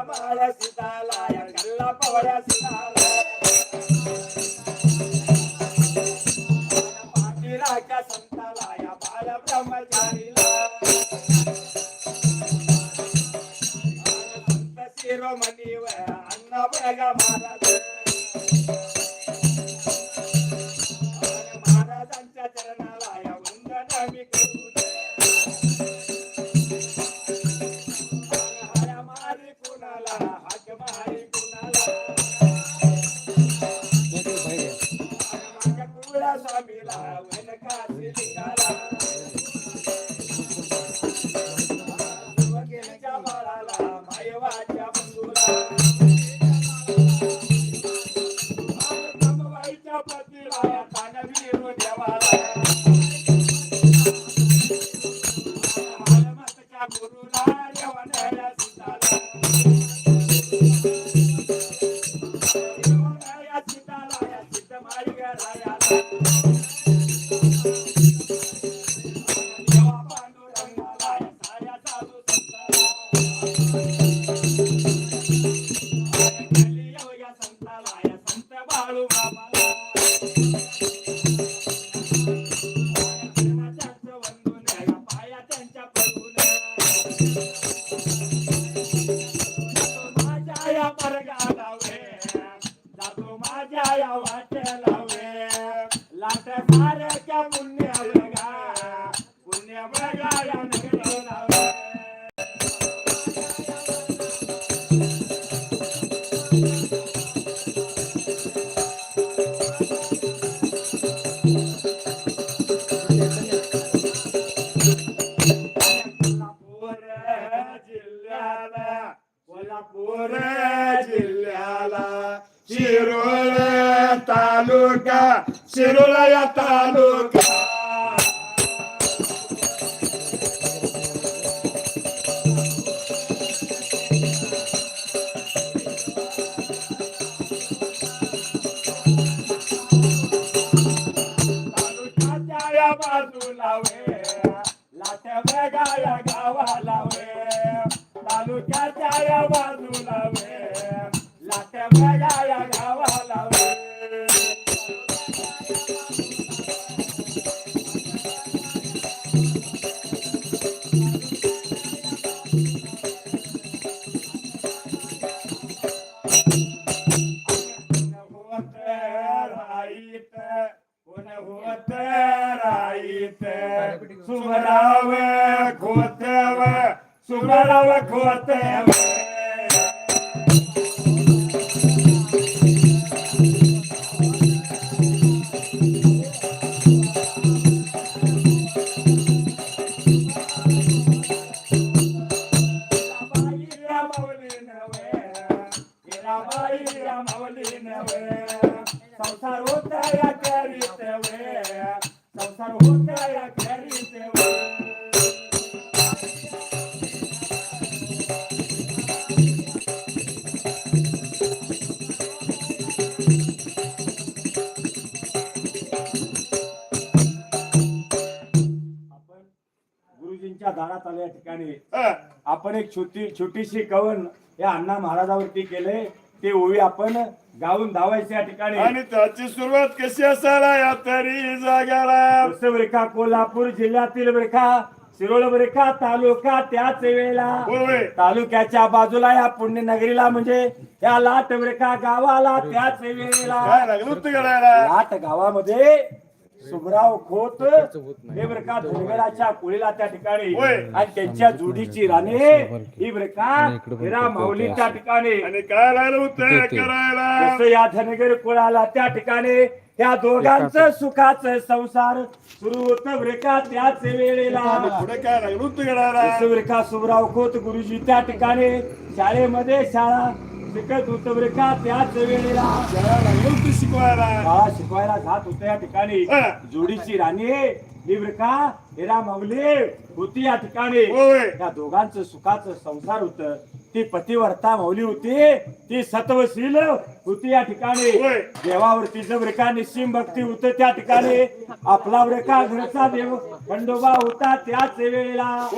రమాయ సీతాలాయ కల్లపవడ సీతాలాయ. పాటిరాక సంతలాయ బాల అన్న భగ మాల लावे वे जातो माझ्या या वाटेला वे. लाट साऱ्याच्या पुण्या आपण एक छोटी छोटीशी कवन या अण्णा महाराजावरती केले. ते ओवी आपण गाऊन धावायचे या ठिकाणी. आणि त्याची सुरुवात कशी असायला या तरी जसं बरका कोल्हापूर जिल्ह्यातील बरका शिरोळ बरका तालुका त्याच वेळेला. तालुक्याच्या बाजूला या पुण्यनगरीला म्हणजे या लाट बरका गावाला त्याच वेळेला. लाट गावामध्ये सुमराव खोत हे बरका धनगराच्या कुळीला त्या ठिकाणी. आणि त्यांच्या जोडीची राणे ही बरका हिरा माऊलीच्या ठिकाणी. आणि काय लागलं होतं? करायला? या धनगर कुळाला त्या ठिकाणी त्या दोघांचं सुखाचं संसार सुरू होत बरका त्याच वेळेला. पुढे काय लागलं होतं करायला? जसं बरका सुमराव खोत गुरुजी त्या ठिकाणी शाळेमध्ये शाळा शिकत होत बरका त्याच वेळेला होतं शिकवायला शाळा शिकवायला जात होत्या या ठिकाणी. हा. जोडीची राणी ही बरका हिरा माऊली होती या ठिकाणी. होय. त्या दोघांचं सुखाचं संसार होत. ती पतिवर्ता माऊली होती ती सत्वशील होती या ठिकाणी. देवावरती जर का निश्चिम भक्ती होत त्या ठिकाणी. आपला का घरचा देव खंडोबा होता त्याच वेळेला.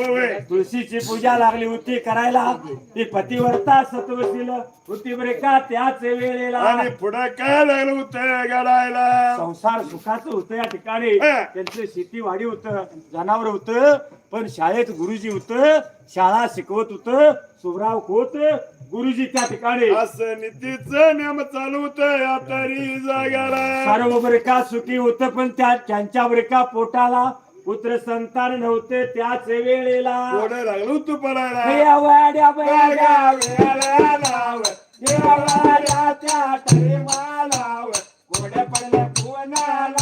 तुळशीची पूजा लागली होती करायला. ती पतिवर्ता सत्वशील होती का त्याच वेळेला. पुढे काय लागलं होतं घडायला संसार सुखाचं होतं या ठिकाणी. त्यांचं शेतीवाडी होतं जनावर होत. पण शाळेत गुरुजी होत शाळा शिकवत होत सुभराव होत गुरुजी त्या ठिकाणी. असं नीतीचं नियम चालू होतं या तरी जागाला सर्व बरेका सुखी होत पण त्या त्यांच्या बरेका पोटाला पुत्र संतान नव्हते त्याच वेळेला. लागलं पडायला. नाव देवाड्याच्या टरेमालाव कोड पडलं कुणाला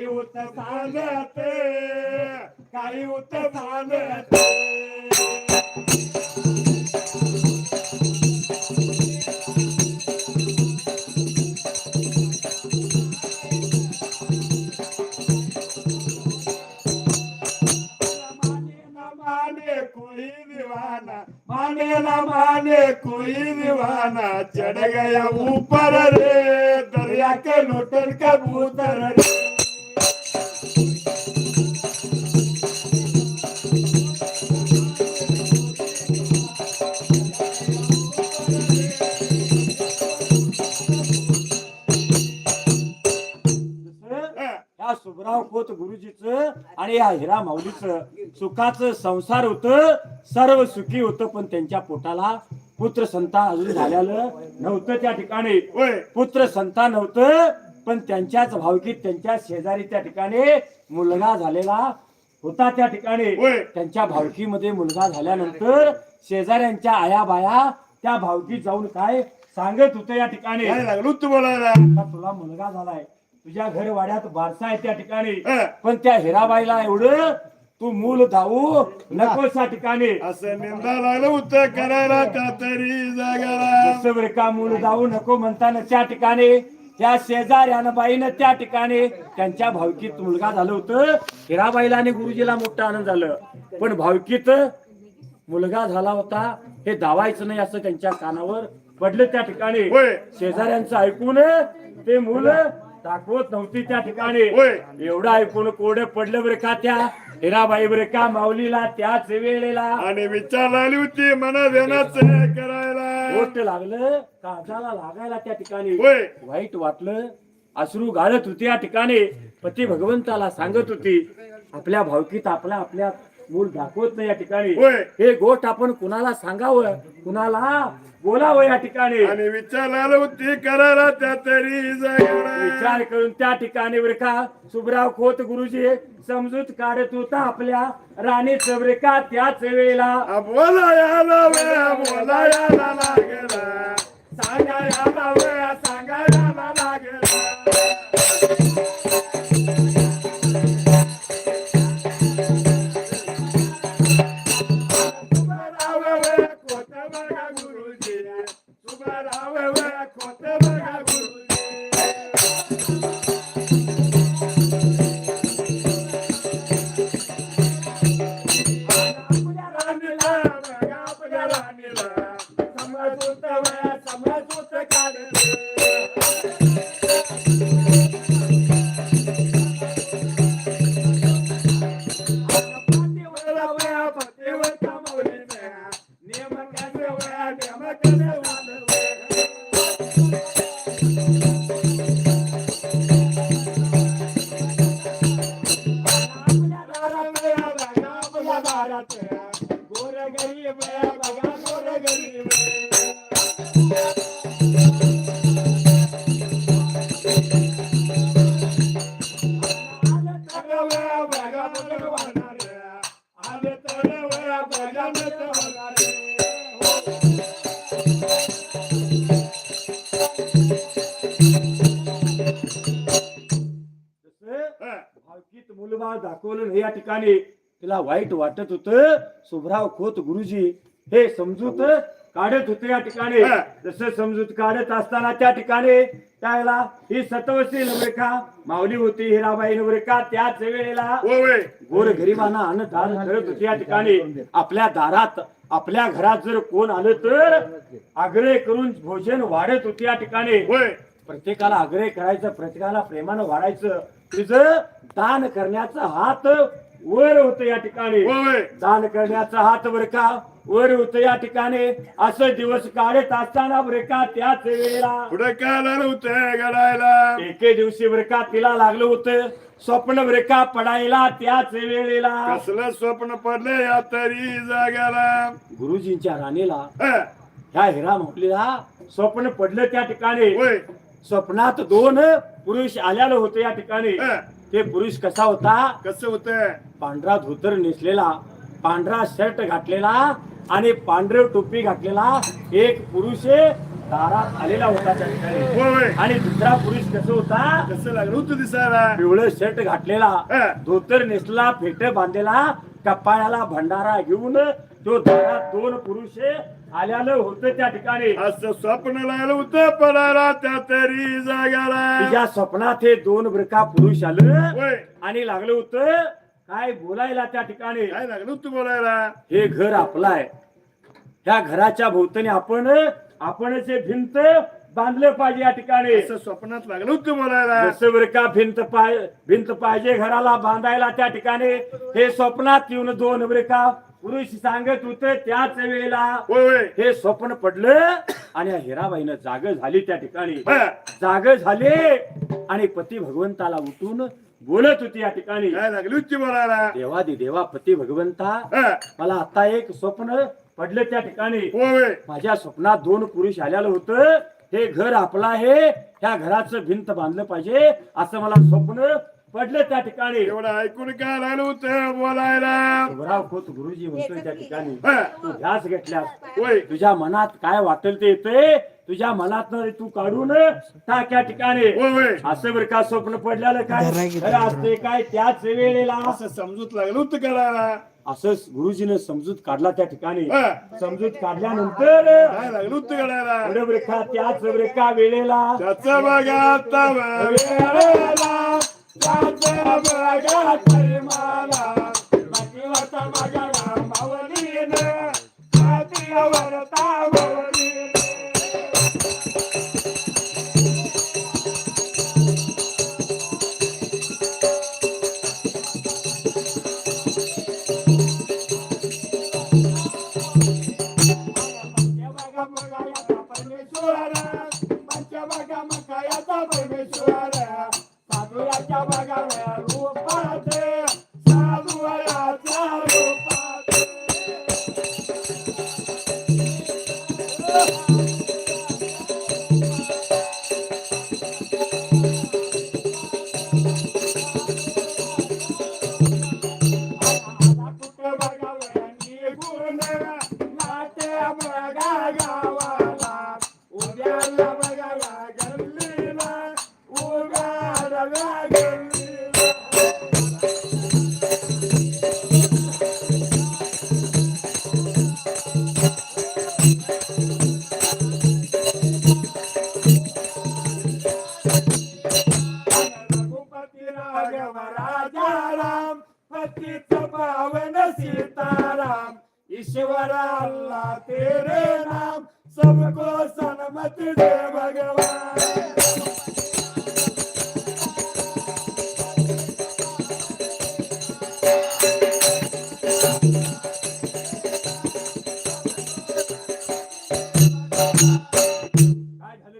काही उत सांगते काही उत सांगते माने न माने कोई दीवाना चढ़ गया ऊपर रे दरिया के लोटन कबूतर रे. गुरुजीच आणि या हिरा माऊलीच. सुखाचं संसार होत सर्व सुखी होत पण त्यांच्या पोटाला पुत्र संतान अजून झालेलं नव्हतं त्या ठिकाणी. पुत्र संतान नव्हतं पण त्यांच्याच भावकीत त्यांच्या शेजारी त्या ठिकाणी मुलगा झालेला होता त्या ठिकाणी. त्यांच्या भावकीमध्ये मुलगा झाल्यानंतर शेजाऱ्यांच्या आया बाया त्या भावकीत जाऊन काय सांगत होते या ठिकाणी. लागलं बोलायला तुला मुलगा झालाय. तुझ्या घर वाड्यात बारसा आहे त्या ठिकाणी. पण त्या हिराबाईला एवढं तू मूल धावू नकोस त्या ठिकाणी. असं निंदा लागलं होतं करायला त्या तरी जागाला का मूल धावू नको म्हणताना त्या ठिकाणी. त्या शेजाऱ्यानं बाईनं त्या ठिकाणी. त्यांच्या भावकीत मुलगा झालं होतं. हिराबाईला आणि गुरुजीला मोठा आनंद झालं. पण भावकीत मुलगा झाला होता. हे दावायचं नाही असं त्यांच्या कानावर पडलं त्या ठिकाणी. शेजाऱ्यांचं ऐकून ते मुलं दाखवत नव्हती त्या ठिकाणी. एवढं ऐकून कोरडं पडलं बरं का त्या? हिराबाई बरं का माऊलीला त्याच वेळेला? आणि विचार लागली होती मना देण्याच करायला. गोष्ट लागलं काळजाला लागायला त्या ठिकाणी. वाईट वाटलं अश्रू गाळत होती या ठिकाणी. पती भगवंताला सांगत होती आपल्या भावकीत आपल्या आपल्या मूल दाखवत नाही या ठिकाणी. होय. हे गोष्ट आपण कुणाला सांगावं? कुणाला बोलावं या ठिकाणी? आणि विचार करायला त्या तरी विचार करून त्या ठिकाणी बरं का सुबराव खोत गुरुजी समजूत काढत होता आपल्या राणी बरं का त्याच वेळेला. बोला याला वेळा बोला याला लागला. सांगायला वेळा सांगायला लागेल. ठिकाणी तिला वाईट वाटत होतं. शुभराव खोत गुरुजी हे समजूत काढत होते या ठिकाणी. हा. जसं समजूत काढत असताना त्या ठिकाणी त्याला ही सतवशी नवरेखा माऊली होती हिराबाई नवरेखा. त्याच वेळेला होय. गोर गरिबांना अन्नदान करत होते या ठिकाणी. आपल्या दारात आपल्या घरात जर कोण आलं तर आग्रह करून भोजन वाढत होते या ठिकाणी. प्रत्येकाला आग्रह करायचं प्रत्येकाला प्रेमानं वाढायचं. तुझं दान करण्याचा हात वर होत या ठिकाणी. दान करण्याचा हात वर का? वर होत या ठिकाणी. असं दिवस काढत असताना बरं का? त्याच वेळेला पुढे काय आलं होतं घडायला एके दिवशी बरं का तिला लागलं होतं? स्वप्न बरं का पडायला? त्याच वेळेला. कसलं स्वप्न पडले या तरी जाग्याला? गुरुजींच्या राणीला. हा. ह्या हिरा माऊलीला स्वप्न पडलं त्या ठिकाणी. स्वप्नात दोन पुरुष आलेलं होते या ठिकाणी. ते पुरुष कसा होता? कसं होत? पांढरा धोतर नेसलेला पांढरा शर्ट घातलेला आणि पांढरे टोपी घातलेला एक पुरुष दारात आलेला होता त्या ठिकाणी. होय आणि दुसरा पुरुष कसं होता? कसं लागलं? होतं दिसायला. पिवळं शर्ट घातलेला. धोतर नेसला फेट बांधलेला कपाळाला भंडारा घेऊन तो दारात दोन पुरुष आल्यालं होतं त्या ठिकाणी. असं स्वप्न लागलं होतं पडायला त्या तरी जाग्याला. तिच्या स्वप्नात हे दोन ब्रका पुरुष आलं आणि लागलं होतं काय बोलायला त्या ठिकाणी? काय लागलं होतं बोलायला? हे घर आपलं आहे. ह्या घराच्या भोवतानी आपण आपणच हे भिंत बांधलं पाहिजे या ठिकाणी. असं स्वप्नात लागलं होतं बोलायला. जसं बरं का भिंत पाय भिंत पाहिजे घराला बांधायला त्या ठिकाणी हे स्वप्नात येऊन दोन बरं का पुरुष सांगत होते त्याच वेळेला होय होय. हे स्वप्न पडलं आणि हिराबाईनं जाग झाली त्या ठिकाणी. जाग झाले आणि पती भगवंताला उठून बोलत होती या ठिकाणी. बोलायला? देवादी देवा पती भगवंता. मला आता एक स्वप्न पडलं त्या ठिकाणी. होय होय. माझ्या स्वप्नात दोन पुरुष आलेलं होतं. हे घर आपलं आहे. त्या घराचं भिंत बांधलं पाहिजे. असं मला स्वप्न पडलं त्या ठिकाणी. एवढं ऐकून काय लागलं होतं बोलायला? शिवराव खोत गुरुजी म्हणतोय त्या ठिकाणी हा. तू ध्यास घेतल्यास होय. तुझ्या मनात काय वाटेल ते येते तुझ्या मनात तू काढून टाक या ठिकाणी. होय होय. असं बरं का स्वप्न पडलेलं काय? खरं असते काय? त्याच वेळेला असं समजूत लागलं होतं करायला असं गुरुजीने समजूत काढला त्या ठिकाणी. हा. समजूत काढल्यानंतर काय लागलं होतं करायला पुढे ब्रेखा त्याच ब्रेखा वेळेला? त्याचा बघा आता वेळेला. माझ्या बघा माझ्या रामावलीनं हातीवर तावलीनं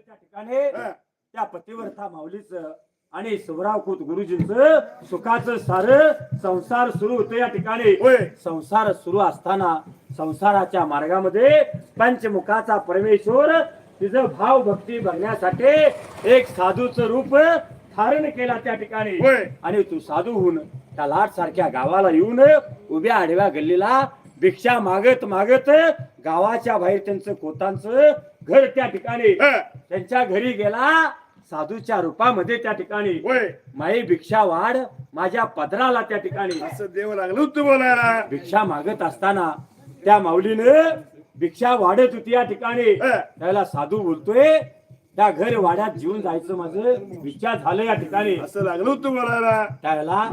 त्या ठिकाणी. त्या पतिव्रता माऊलीच आणि शिवराव खोत गुरुजींचं सुखाचं सार संसार सुरू होतं या ठिकाणी संसार सुरू असताना संसाराच्या मार्गामध्ये पंचमुखाचा परमेश्वर तिचं भाव भक्ती बघण्यासाठी एक साधूचं रूप धारण केला त्या ठिकाणी. आणि तू साधू होऊन त्या लाट सारख्या गावाला येऊन उभ्या आडव्या गल्लीला भिक्षा मागत मागत गावाच्या बाहेर त्यांचं कोतांचं घर त्या ठिकाणी. त्यांच्या घरी गेला साधूच्या रूपामध्ये त्या ठिकाणी. होय. माई भिक्षा वाढ माझ्या पदराला त्या ठिकाणी. असं देव लागलं होतं बोलायला भिक्षा मागत असताना त्या माऊलीनं भिक्षा वाढत होती या ठिकाणी. त्याला साधू बोलतोय त्या घर वाड्यात जीवन जायचं माझं. विचार झालं या ठिकाणी. असं लागलं होतं बोलायला त्याला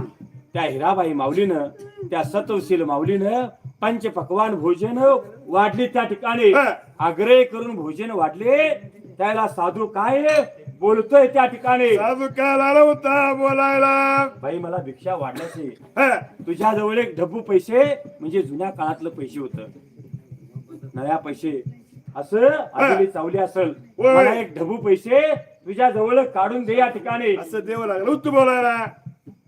त्या हिराबाई माऊलीनं त्या सतवशील माऊलीनं पंच पकवान भोजन वाढले त्या ठिकाणी. आग्रह करून भोजन वाढले. त्याला साधू काय बोलतोय त्या ठिकाणी? साधू काय आला होता बोलायला? बाई मला भिक्षा वाढण्याची तुझ्या जवळ एक ढब्बू पैसे म्हणजे जुन्या काळातलं पैसे होत. नव्या पैसे. असं चावली असल. मला एक ढबू पैसे तुझ्या जवळ काढून दे या ठिकाणी. असं देव लागलं. होतं बोलायला.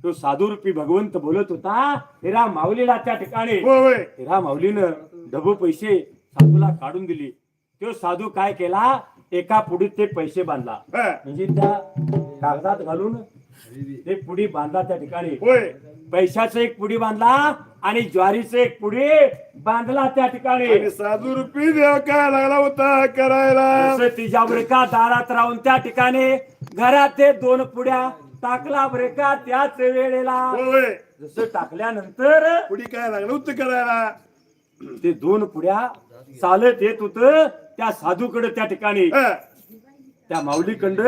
तो साधू रूपी भगवंत बोलत होता हिरा माऊलीला त्या ठिकाणी. हिरा माऊलीनं ढबू पैसे साधूला काढून दिली. तो साधू काय केला? एका पुढीत ते पैसे बांधला. म्हणजे त्या कागदात घालून ते पुडी बांधला त्या ठिकाणी. पैशाचं एक पुडी बांधला आणि ज्वारीचं एक पुडी बांधला त्या ठिकाणी. साधू रुपी देव काय लागला होता करायला? तिच्या का दारात राहून त्या ठिकाणी घरात ते दोन पुड्या टाकला बरे का त्याच वेळेला. जसं टाकल्यानंतर पुढे काय लागलं होतं करायला? ते दोन पुड्या चालत येत होत त्या साधूकडे त्या ठिकाणी. हा, त्या माऊलीकंड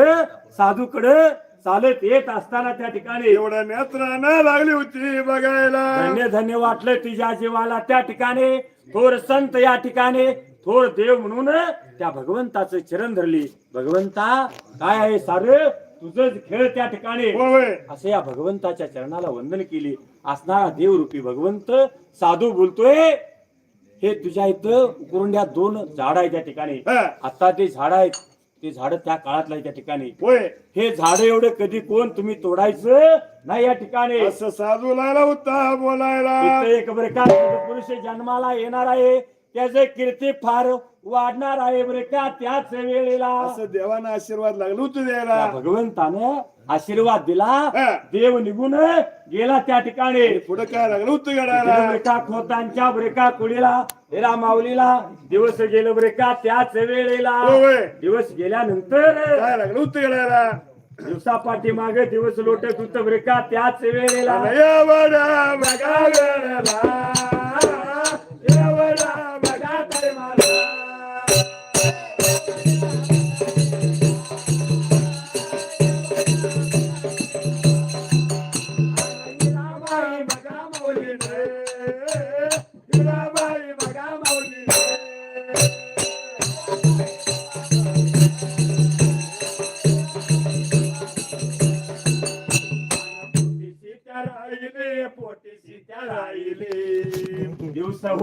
साधूकडे चालत येत असताना त्या ठिकाणी. एवढ्या नेत्रानं लागली होती बघायला. धन्य धन्य वाटलं तिच्या जीवाला त्या ठिकाणी. थोर संत या ठिकाणी. थोर देव म्हणून त्या भगवंताचं चरण धरली. भगवंता काय आहे सार? तुझंच खेळ त्या ठिकाणी. होय. असं या भगवंताच्या चरणाला वंदन केली. असणारा देवरूपी भगवंत साधू बोलतोय हे तुझ्या इथं उकरुंड्या दोन झाड आहे त्या ठिकाणी. हा, आता ते झाड आहेत ते झाड त्या काळातलं आहे त्या ठिकाणी. होय. हे झाड एवढे कधी कोण तुम्ही तोडायचं नाही या ठिकाणी. असं साधू लागला होता बोलायला. एक बरं का पुरुष जन्माला येणार आहे? त्याचे कीर्ती फार वाढणार आहे बरं का त्याच वेळेला? असं देवानं आशीर्वाद लागलो होतं द्यायला भगवंतानं आशीर्वाद दिला हा. देव निघून गेला त्या ठिकाणी. पुढे काय लागलं? होतं तिकडे गडायला ब्रेका खोतांच्या ब्रेका कुडीला हेरा माऊलीला दिवस गेलो ब्रेका त्याच वेळेला. होय. दिवस गेल्यानंतर काय लागलं? होतं गडायला दिवसा पाठीमागे दिवस लोटत होत ब्रेका त्याच वेळेला. या वडा बघा गडाला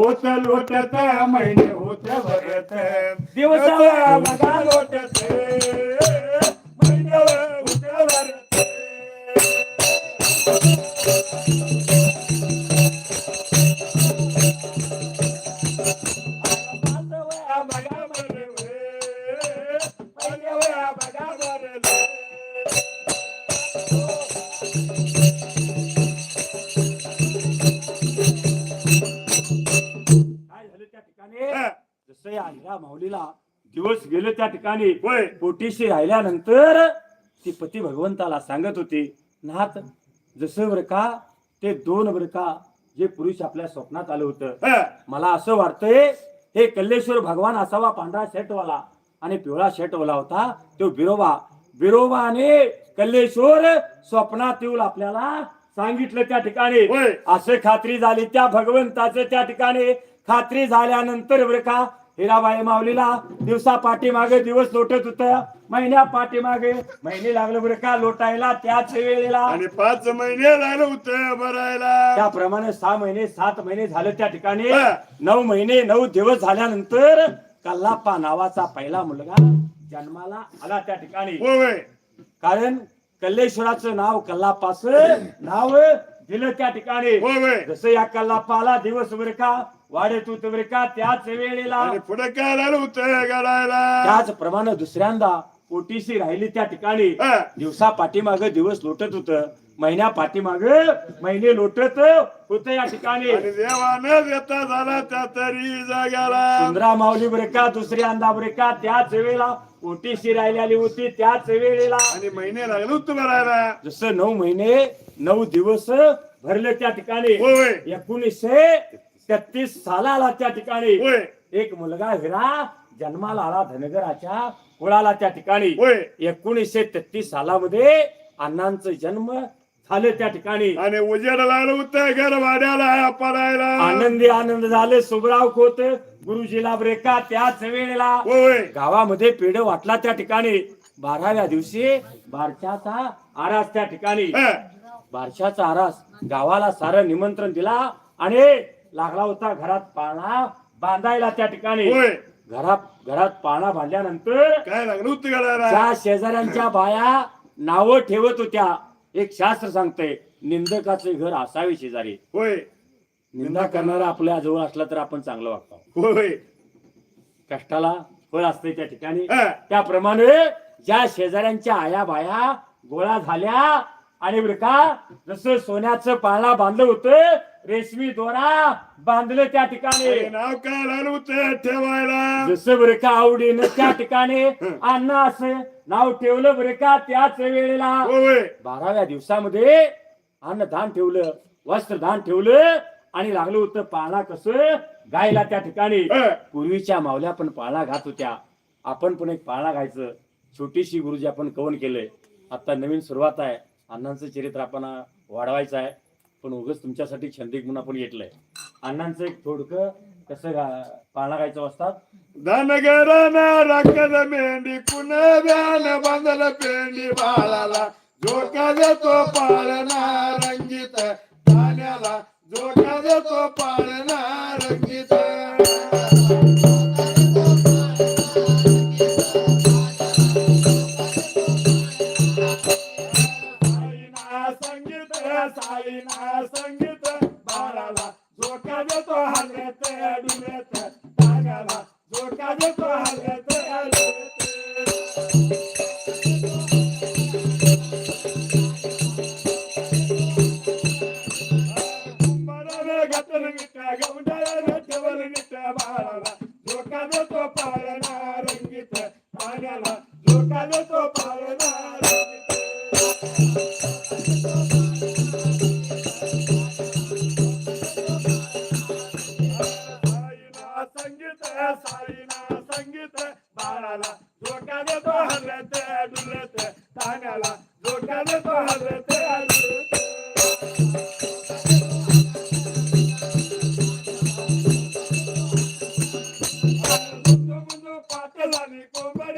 होत लोटत महिने होत गेले त्या ठिकाणी होय. पोटीशी राहिल्यानंतर ती पती भगवंताला सांगत होती नाथ जसं बरं का ते बरं बर का जे पुरुष आपल्या स्वप्नात आलं होतं. मला असं वाटतंय हे कल्लेश्वर भगवान असावा पांढरा शर्टवाला आणि पिवळा शर्टवाला होता तो बिरोबा बिरोबा आणि कल्लेश्वर स्वप्नात येऊन आपल्याला सांगितलं त्या ठिकाणी. असं खात्री झाली त्या भगवंताचं त्या ठिकाणी खात्री झाल्यानंतर बरं का हिराबाई माऊलीला दिवसा पाठीमागे दिवस लोटत होत. महिन्या पाठीमागे महिने लागलं बरं का लोटायला? त्याच वेळेला आणि पाच महिने झालं होतं भरायला. त्याप्रमाणे सहा महिने सात महिने झाले त्या ठिकाणी. हा. नऊ महिने नऊ दिवस झाल्यानंतर कल्लाप्पा नावाचा पहिला मुलगा जन्माला आला त्या ठिकाणी. होय. कारण कल्लेश्वराचं नाव कल्लापास नाव दिलं त्या ठिकाणी. होय होय. जसं या कल्लापाला दिवस बर का वाढे तू बर का त्याच वेळेला? आणि पुढे काय झालं होतं? गडायला? त्याचप्रमाणे दुसऱ्यांदा ओटीसी राहिली त्या ठिकाणी. हा. दिवसा पाठीमाग दिवस लोटत होत. महिन्या पाठीमाग महिने लोटत होत या ठिकाणी. आणि देवानं देता झाला त्या तरी जाग्याला. सुंदरा माऊली बरे का दुसऱ्यांदा बरे का त्याच वेळेला ओटीसी राहिलेली होती त्याच वेळेला. आणि महिने लागले होते भरायला. जसं नऊ महिने नऊ दिवस भरले त्या ठिकाणी. होय. एकोणीसशे तेहतीस सालाला त्या ठिकाणी. होय. एक मुलगा हिरा जन्माला आला धनगराच्या कुळाला त्या ठिकाणी. होय. एकोणीसशे तेहतीस सालामध्ये अण्णांचं जन्म झाले त्या ठिकाणी. आणि उजेड लागलं होतं घर पडायला. आनंदी आनंद झाले सुबराव खोत गुरुजीला ब्रेका त्याच वेळेला. होय. गावामध्ये पेढ वाटला त्या ठिकाणी. बाराव्या दिवशी बारशाचा आरास त्या ठिकाणी. हा. बारशाचा आरास गावाला सारं निमंत्रण दिला आणि लागला होता घरात पाळणा बांधायला त्या ठिकाणी. होय. घरात घरात पाळणा बांधल्यानंतर काय लागलं? त्या शेजाऱ्यांच्या बाया नावं ठेवत होत्या एक शास्त्र सांगतंय निंदकाचे घर असावे शेजारी. होय. निंदा करणारा आपल्या जवळ असला तर आपण चांगलं वागतो. होय. कष्टाला फळ असते त्या ठिकाणी. हा. त्याप्रमाणे ज्या शेजाऱ्यांच्या आया बाया गोळा झाल्या आणि बरं का जसं सोन्याचं पाळणा बांधलं होतं रेशमी दोरा बांधलं त्या ठिकाणी. नाव काय होतं ठेवायला? जसं बरं का आवडीनं त्या ठिकाणी अन्न असं नाव ठेवलं बरं का त्याच वेळेला. होय. बाराव्या दिवसामध्ये अन्नदान ठेवलं वस्त्रदान ठेवलं आणि लागलं होतं पाळणा कसं गायला त्या ठिकाणी. हा. पूर्वीच्या मावल्या पण पाळणा घात होत्या. आपण पण एक पाळणा घायचं. छोटीशी गुरुजी आपण कवन केलंय? आता नवीन सुरुवात आहे. अण्णांचं चरित्र आपण वाढवायचं आहे. पण उगच तुमच्यासाठी छंदिक म्हणून आपण घेतलंय अण्णांचं एक थोडकं कसं गा- पाळणा गायचं असतात? धनगराना राखल मेंढी कुणव्यान बांधल पेंडी बाळाला. झोका देतो पाळणा रंगीत. पाण्याला झोका देतो पाळणा रंगीत. तागाला झोका देतो हलत डुलत Alani Kumba.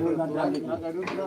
Ja, du, dann, dann, dann.